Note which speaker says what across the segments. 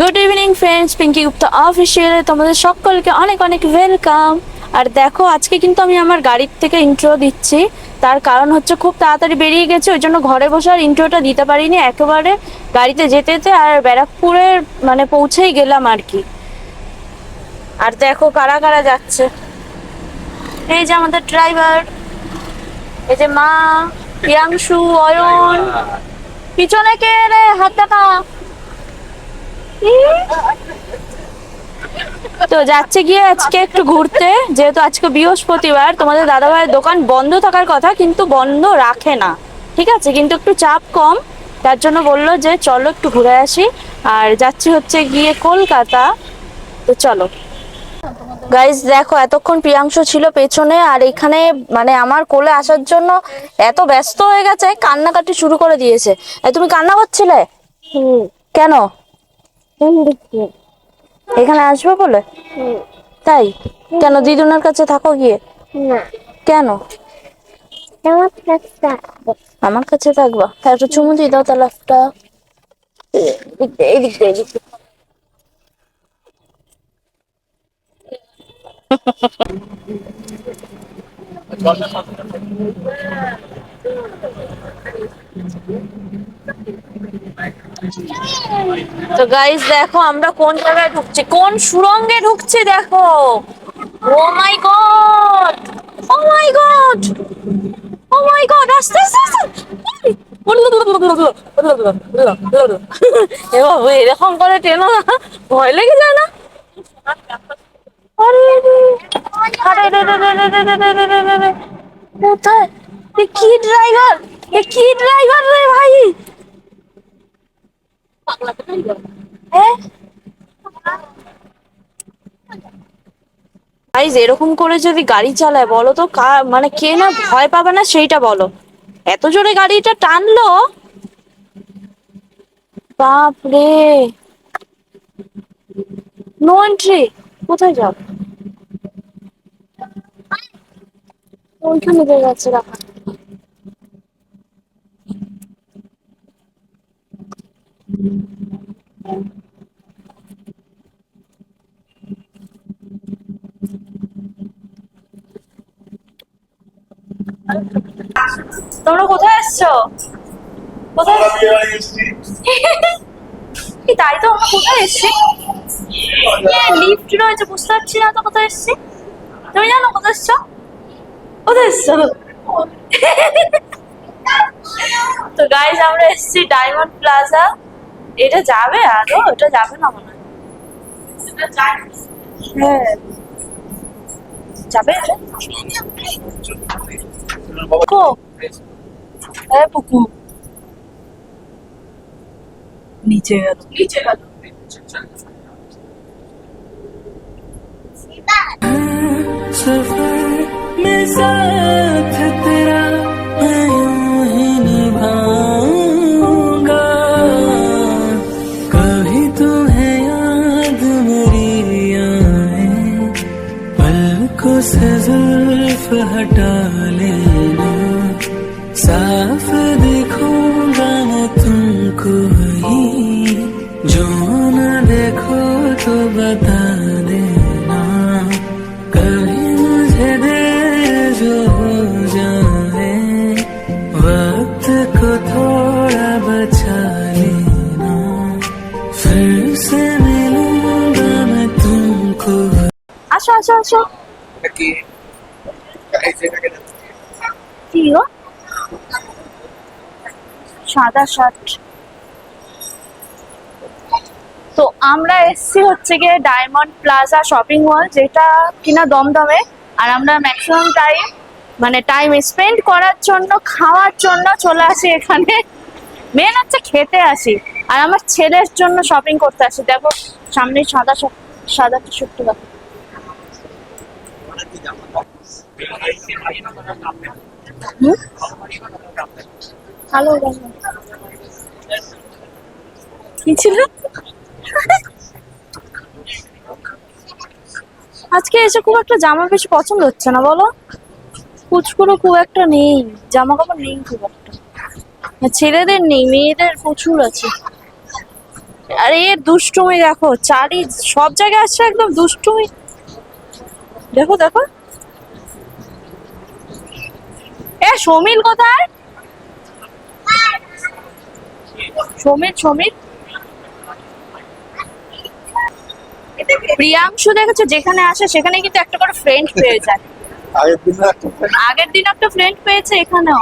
Speaker 1: Good evening friends Pinky Gupta অফিসিয়ালে তোমাদের সকলকে অনেক অনেক ওয়েলকাম আর দেখো আজকে কিন্তু আমি আমার গাড়ির থেকে ইন্ট্রো দিচ্ছি। তার কারণ হচ্ছে খুব তাড়াতাড়ি বেরিয়ে গেছে ওই জন্য ঘরে বসে আর ইন্ট্রোটা দিতে পারিনি। একেবারে গাড়িতে যেতে যেতে আর ব্যারাকপুরে মানে পৌঁছেই গেলাম আর কি। আর দেখো কারা কারা যাচ্ছে। এই যে আমাদের ড্রাইভার এই যে মা প্রিয়াংশু অয়ন। পিছনে কে রে হাত দেখা? তো যাচ্ছে গিয়ে আজকে একটু ঘুরতে যেহেতু আজকে বৃহস্পতিবার তোমাদের দাদাভাইয়ের দোকান বন্ধ থাকার কথা কিন্তু বন্ধ রাখে না। ঠিক আছে? কিন্তু একটু চাপ কম তার জন্য বলল যে চলো একটু ঘুরে আসি। আর যাচ্ছি হচ্ছে গিয়ে কলকাতা। তো চলো। গাইজ দেখো এতক্ষণ প্রিয়াংশ ছিল পেছনে আর এখানে মানে আমার কোলে আসার জন্য এত ব্যস্ত হয়ে গেছে কান্নাকাটি শুরু করে দিয়েছে। তুমি কান্না করছিলে? কেন? এখানে আসবে বলে? তাই? কেন দিদুনের কাছে থাকো গিয়ে?
Speaker 2: না।
Speaker 1: কেন?
Speaker 2: আমার কাছে
Speaker 1: আমার থাকবা? হ্যাঁ একটু চুমু দিয়ে দাও তাহলে একটা। এদিক এদিক। তো গাইস দেখো আমরা কোন জায়গায় ঢুকছি? কোন সুরঙ্গে ঢুকছি দেখো? ও my god oh my god oh my god আস্তে আস্তে আস্তে! এরকম করে টেনো না। ভয় লেগে যায় না? কোথায়? কি ড্রাইভার এ কি ড্রাইভার রে ভাই? এরকম করে যদি গাড়ি চালায় বলো তো মানে কে না ভয় পাবে না সেইটা বলো। এত জোরে গাড়িটা টানলো? বাপ রে নো এন্ট্রি কোথায় যাও? ওইখানে যাচ্ছে রাখা। তোমরা কোথায় এসছো? কোথায়? কি তাই তো? আমরা কোথায় এসছি? লিফট রয়েছে বুঝতে পারছি না তো কোথায় এসছি। তুমি জানো কোথায় এসছো? কোথায় এসছো? তো গাইজ আমরা এসেছি ডায়মন্ড প্লাজা এটা যাবে আদৌ এটা যাবে না মনে হয় হ্যাঁ যাবে এটা? কো হ্যাঁ পুকু নিচে গেল নিচে গেল
Speaker 3: सफर में
Speaker 1: আসো আসো। আসো
Speaker 4: কি এই যেটাকে
Speaker 1: কি গো? সাদা শার্ট তো আমরা এসছি হচ্ছে গিয়ে ডায়মন্ড প্লাজা শপিং মল যেটা কিনা দমদমে। আর আমরা ম্যাক্সিমাম টাইম মানে টাইম স্পেন্ড করার জন্য খাওয়ার জন্য চলে আসি এখানে। মেন হচ্ছে খেতে আসি। আর আমার ছেলের জন্য শপিং করতে আসি। দেখো সামনে সাদা সাদা টি শার্ট কি ছিল? আজকে এসে খুব একটা জামা বেশি পছন্দ হচ্ছে না, বলো? কুচকুরো খুব একটা নেই জামা কাপড় নেই খুব একটা। ছেলেদের নেই, মেয়েদের প্রচুর আছে। আরে এর দুষ্টুমি দেখো, চারি সব জায়গায় আসছে একদম দুষ্টুমি। দেখো দেখো। সমীর কোথায়? সমীর সমীর? প্রিয়াংশু দেখেছ যেখানে আসে সেখানে কিন্তু একটা করে ফ্রেন্ড পেয়ে যায়।
Speaker 4: আগের দিন একটা
Speaker 1: ফ্রেন্ড পেয়েছে এখানেও।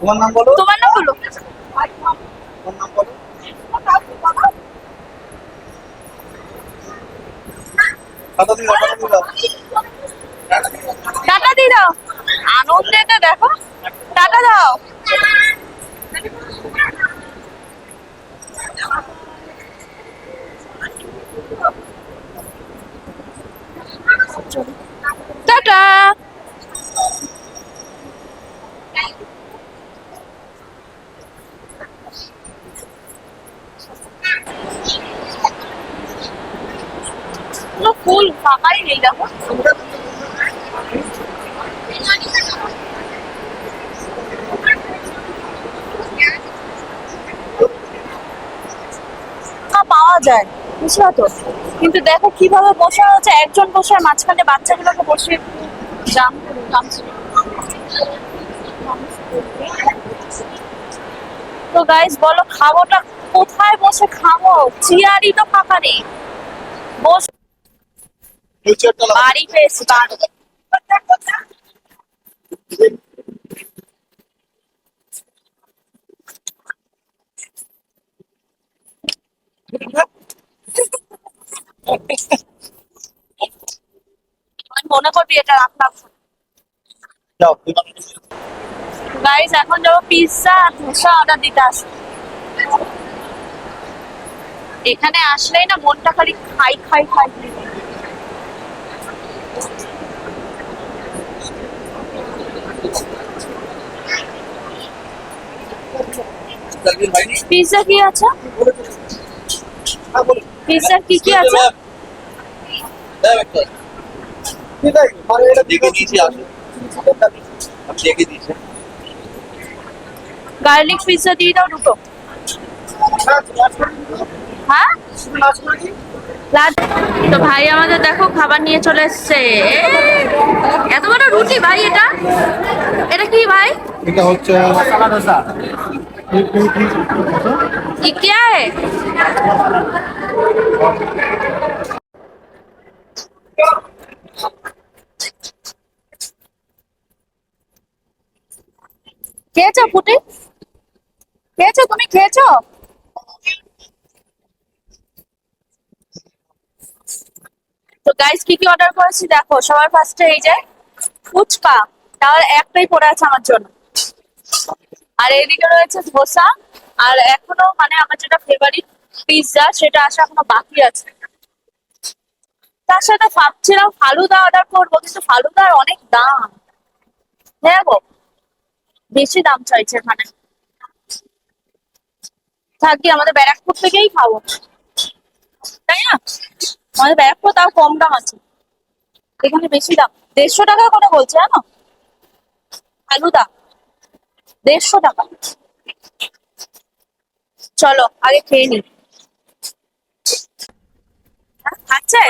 Speaker 4: তোমার নাম বলো।
Speaker 1: তোমার না বলো
Speaker 4: তোমার নাম বলো কত দিন কত দিন
Speaker 1: টাটা দি দাও আনন্দেতে দেখো। টাটা দাও। টাটা কোনো ফুল ফাঁকাই নেই দেখো পাওয়া যায়। বুঝলা তো কিন্তু দেখো কীভাবে বসে হচ্ছে, একজন বসে মাঝখানে বাচ্চাগুলোকে বসে জাম তো গাইস বলো, খাবোটা কোথায় বসে খাব? চেয়ারই তো ফাঁকা নেই। বস বাড়ি পেয়েছি বাড়ি আমি মনে করবি এটা রাখলাম গাইস এখন যাব পিৎজা আর ধোসা অর্ডার দিতে আসব এখানে আসলেই না মনটা খালি খাই খাই খাই। পিৎজা কি আছে?
Speaker 4: হ্যাঁ
Speaker 1: পিৎজা কি কি আছে? গার্লিক পিৎজা দিয়ে দাও দুটো। হ্যাঁ? তো ভাই আমাদের দেখো খাবার নিয়ে চলে এসছে। এত বড় রুটি ভাই এটা? এটা কি ভাই?
Speaker 4: এটা হচ্ছে মশলা
Speaker 1: ये क्या है খেয়েছো পুটি খেয়েছো তুমি খেয়েছো তো গাইস কি কি অর্ডার করেছি দেখো সবার ফার্স্টে এই যে ফুচকা তার একটাই পড়ে আছে আমার জন্য আর এদিকে রয়েছে ধোসা। আর এখনও মানে আমার যেটা ফেভারিট পিৎজা সেটা আসা এখনও বাকি আছে। তার সাথে ভাবছিলাম ফালুদা অর্ডার করব, কিন্তু ফালুদার অনেক দাম। হ্যাঁ গো, বেশি দাম চাইছে এখানে। থাকি আমাদের ব্যারাকপুর থেকেই খাব। তাই না? আমাদের ব্যারাকপুর তাও কম দাম আছে। এখানে বেশি দাম। দেড়শো টাকা করে বলছে, জানো? ফালুদা। দেড়শো টাকা। চলো আগে খেয়ে নি। হ্যাঁ, খাচ্ছে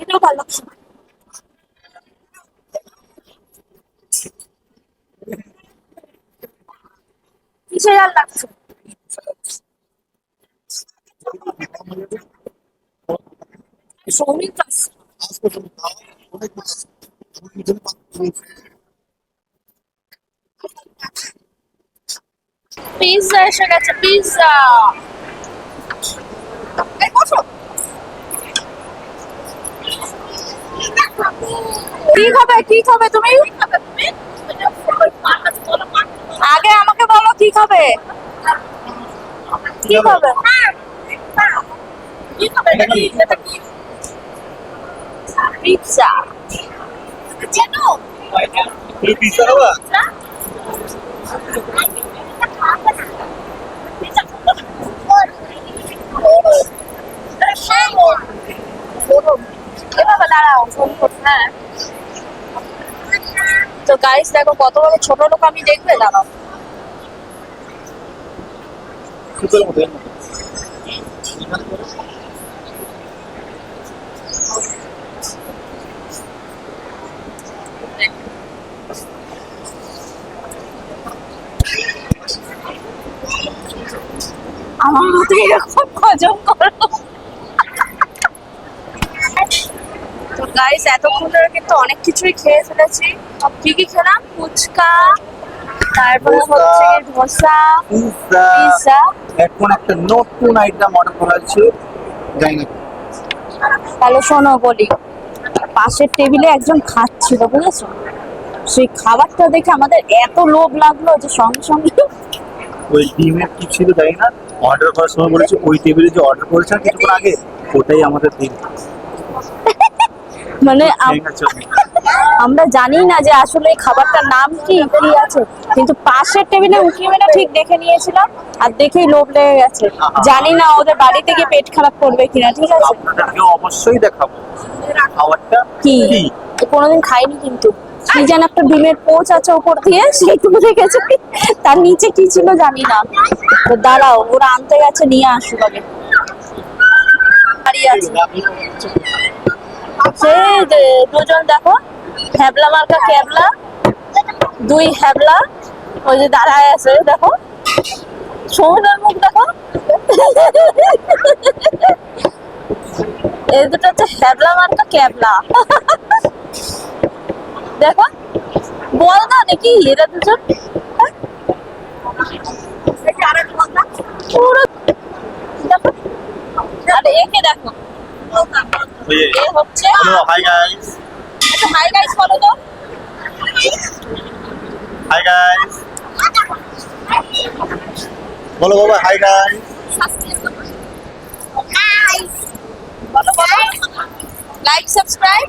Speaker 1: এটাও ভালো লাগছে না। কিসে জাল লাগছে সৌমিক আসছে। পিৎজা এসে গেছে পিৎজা এই কি খাবে কি খাবে তুমি? আগে আমাকে বলো কি খাবে? কি খাবে? কি খাবে? এটা কি? এটা কি? পিৎজা জানো?
Speaker 4: পিৎজা খাবা?
Speaker 1: হ্যাঁ। তো গাইস দেখো কত বড় ছোট লোক আমি দেখবে দাঁড়াও।
Speaker 4: সুতোর মতো এর মতো।
Speaker 1: আমার মতো এরকম হজম করো। তো গাইস এতক্ষণ ধরে কিন্তু অনেক কিছুই খেয়ে ফেলেছি। কি কি খেলাম? ফুচকা তারপরে হচ্ছে ধোসা
Speaker 4: পিৎজা। এখন একটা নতুন আইটেম অর্ডার করা হয়েছে। জানি না।
Speaker 1: তাহলে শোনো বলি। পাশের টেবিলে একজন খাচ্ছিল বুঝেছ? সেই খাবারটা দেখে আমাদের এত লোভ লাগল যে সঙ্গে সঙ্গে
Speaker 4: ওই ডিমের কি ছিল জানি না। অর্ডার করার সময় বলেছে ওই টেবিলে যে অর্ডার করেছেন কিছুক্ষণ আগে ওটাই আমাদের দিন
Speaker 1: মানে আমরা জানি না যে আসলে খাবারটার নাম কি কি আছে কিন্তু পাশের টেবিলে উঁকি মেরে ঠিক দেখে নিয়েছিলাম আর দেখেই লোভ লেগে গেছে। জানি না ওদের বাড়িতে গিয়ে পেট খারাপ করবে কিনা ঠিক আছে?
Speaker 4: আপনাদেরকে অবশ্যই দেখাবো। খাবারটা
Speaker 1: কি? কোনোদিন খাইনি কিন্তু। কি যেন একটা ডিমের পোচ আছে উপর দিয়ে সেইটুকু দেখেছি তার নিচে কি ছিল জানি না। তো দাঁড়াও, ওরা আনতে গেছে, নিয়ে আসুক আগে। দাঁড়িয়ে দুজন দেখো, হ্যাবলা মার্কা ক্যাবলা, দুই হ্যাবলা, ওই যে দাঁড়ায় আছে, দেখো। সমুদ্রের মুখ দেখো। এই দুটো হচ্ছে হ্যাবলা মার্কা ক্যাবলা। দেখো বল না নাকি এরা দুজন। হ্যাঁ? পুরো দেখো। আর একে দেখো। এ হচ্ছে
Speaker 4: হাই গাইস
Speaker 1: হাই গাইস বলো তো।
Speaker 4: হাই গাইস বলো বাবা হাই গাইস
Speaker 1: লাইক সাবস্ক্রাইব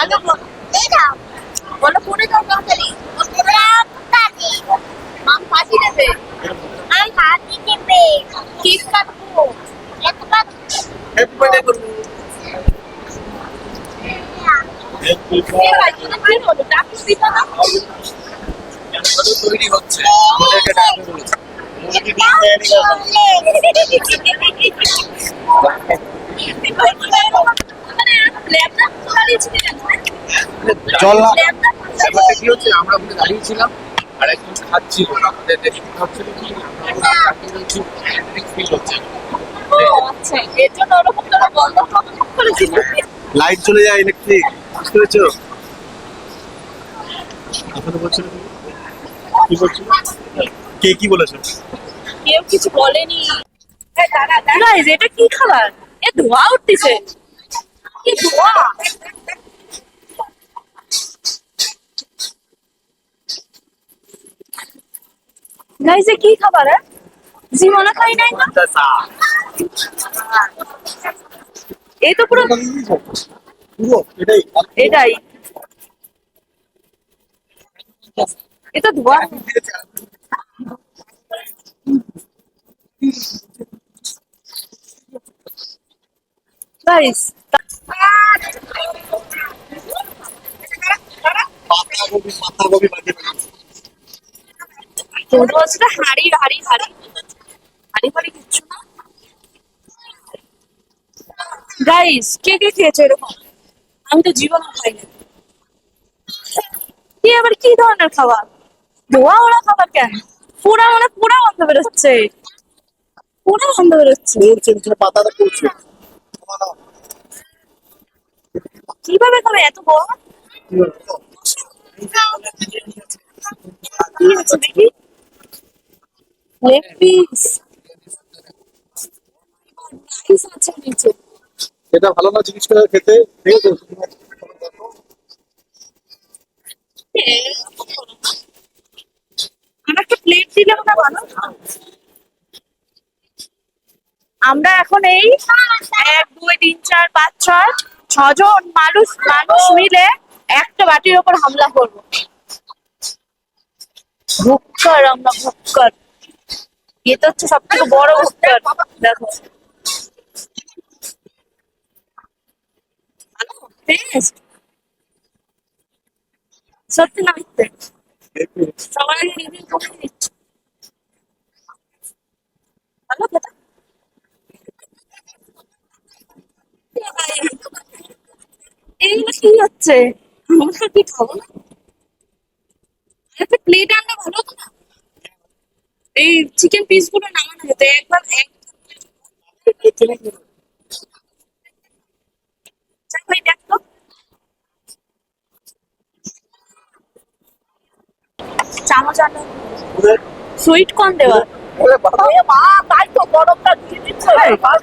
Speaker 1: আগে বলো। বলো করে দাও তাড়াতাড়ি। মাম পার্টি দেবে কেক কাটবো
Speaker 4: হ্যাপি বার্থডে করব। হ্যাপি
Speaker 1: এ ভাই তুমি কি বলো? ডাকু দিতে না?
Speaker 4: বার্থডে তৈরি হচ্ছে। ওদেরকে ডাকতে বলেছে দেয়নি কেন? জল না
Speaker 5: ব্যাপারটা কি হচ্ছে আমরা ওখানে দাঁড়িয়েছিলাম আর একজন খাচ্ছিল আমাদের দেখে কি আমরা চাকরি করছি ফিল হচ্ছে
Speaker 4: লাইট চলে যায় ইলেকট্রিক বুঝতে পেরেছ? এখনও কি বলছিল কে কি বলেছ?
Speaker 1: কেউ কিছু বলেনি। এটা কি খাবার? এ ধোয়া উঠতেছে। কি ধোয়া গাইস এ কি খাবার হ্যাঁ জীবনে খাই নাই না এই তো পুরো
Speaker 4: পুরো এটাই
Speaker 1: এটাই এটা ধোয়া গাইস কে কে খেয়েছো এরকম? আমি তো জীবনে খাইনি। কি আবার কি ধরনের খাবার? ধোয়া ওরা খাবার কেন? পুরা মানে পুরা গন্ধ বেরোচ্ছে। পুরা গন্ধ বেরোচ্ছে।
Speaker 4: পাতাটা
Speaker 1: কীভাবে খাবে এত বড়? কি আছে দেখি? লেগ পিস রাইস আছে নিচে।
Speaker 4: এটা ভালো না জিনিসটা খেতে? ঠিক আছে।
Speaker 1: আমার প্লেট ভালো। আমরা এখন এই এক দুই তিন চার পাঁচ ছয় ছজন মানুষ মানুষ মিলে একটা বাটির ওপর হামলা করব। ভুক্কর আমরা ভুক্কর এটা হচ্ছে সব থেকে বড় ভুক্কর দেখো সত্যি না মিথ্যে? দিচ্ছে ভালো খেতে কি হচ্ছে? আমরা কি খাব না একটা প্লেট আনলে ভালো হতো না। এই চিকেন পিসগুলো নামানো যেত একবার এক ভাই দেখ চামচ আনো। সুইট কর্ন দেওয়া। মা তাই তো বরফটা দিয়ে দিচ্ছে।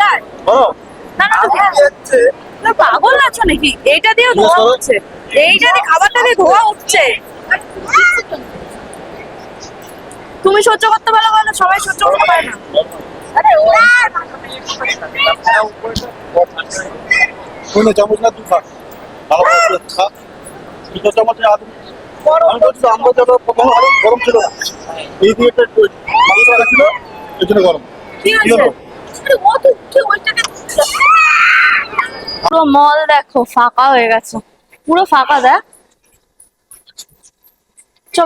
Speaker 1: যায়
Speaker 4: বলো
Speaker 1: না না না, পাগল আছো নাকি? এইটা দিয়ে ধোয়া হচ্ছে এইটা দিয়ে খাবারটা দিয়ে ধোয়া উঠছে। তুমি সহ্য করতে পারো বলো সবাই সহ্য করতে পারে না। আরে
Speaker 4: চামচ না তুই খা। ভালো করে খা। দুটো চামচে আদু। আমি বলছি আমরা যারা প্রথমে আরও গরম ছিল। না এই দিয়ে একটা গরম।
Speaker 1: কি
Speaker 4: হলো?
Speaker 1: ওইটাকে পুরো মল দেখো, ফাঁকা হয়ে গেছে। পুরো ফাঁকা দেখ। চ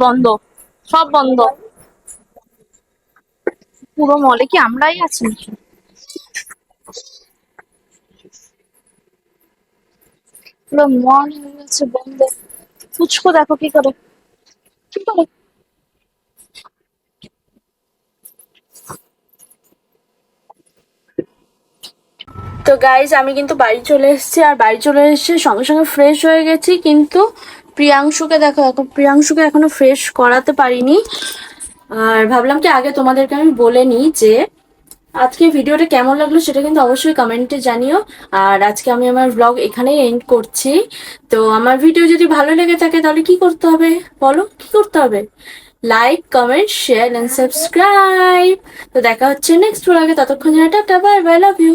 Speaker 1: বন্ধ। সব বন্ধ। পুরো মলে কি আমরাই আছি পুরো মল হয়ে গেছে, বন্ধ। ফুচকো দেখো কি করে। কি করে? তো গাইজ আমি কিন্তু বাড়ি চলে এসেছি আর বাড়ি চলে এসেছি সঙ্গে সঙ্গে ফ্রেশ হয়ে গেছি, কিন্তু প্রিয়াংশুকে দেখো, এখন প্রিয়াংশুকে এখনও ফ্রেশ করাতে পারিনি। আর ভাবলাম কি আগে তোমাদেরকে আমি বলে নিই যে, আজকে ভিডিওটা কেমন লাগল সেটা কিন্তু অবশ্যই কমেন্টে জানিও। আর আজকে আমি আমার ব্লগ এখানেই এন্ড করছি। তো আমার ভিডিও যদি ভালো লেগে থাকে তাহলে কি করতে হবে? বলো, কি করতে হবে? Like comment share and subscribe তো দেখা হচ্ছে নেক্সট ব্লগে ততক্ষণ tata bye bye love you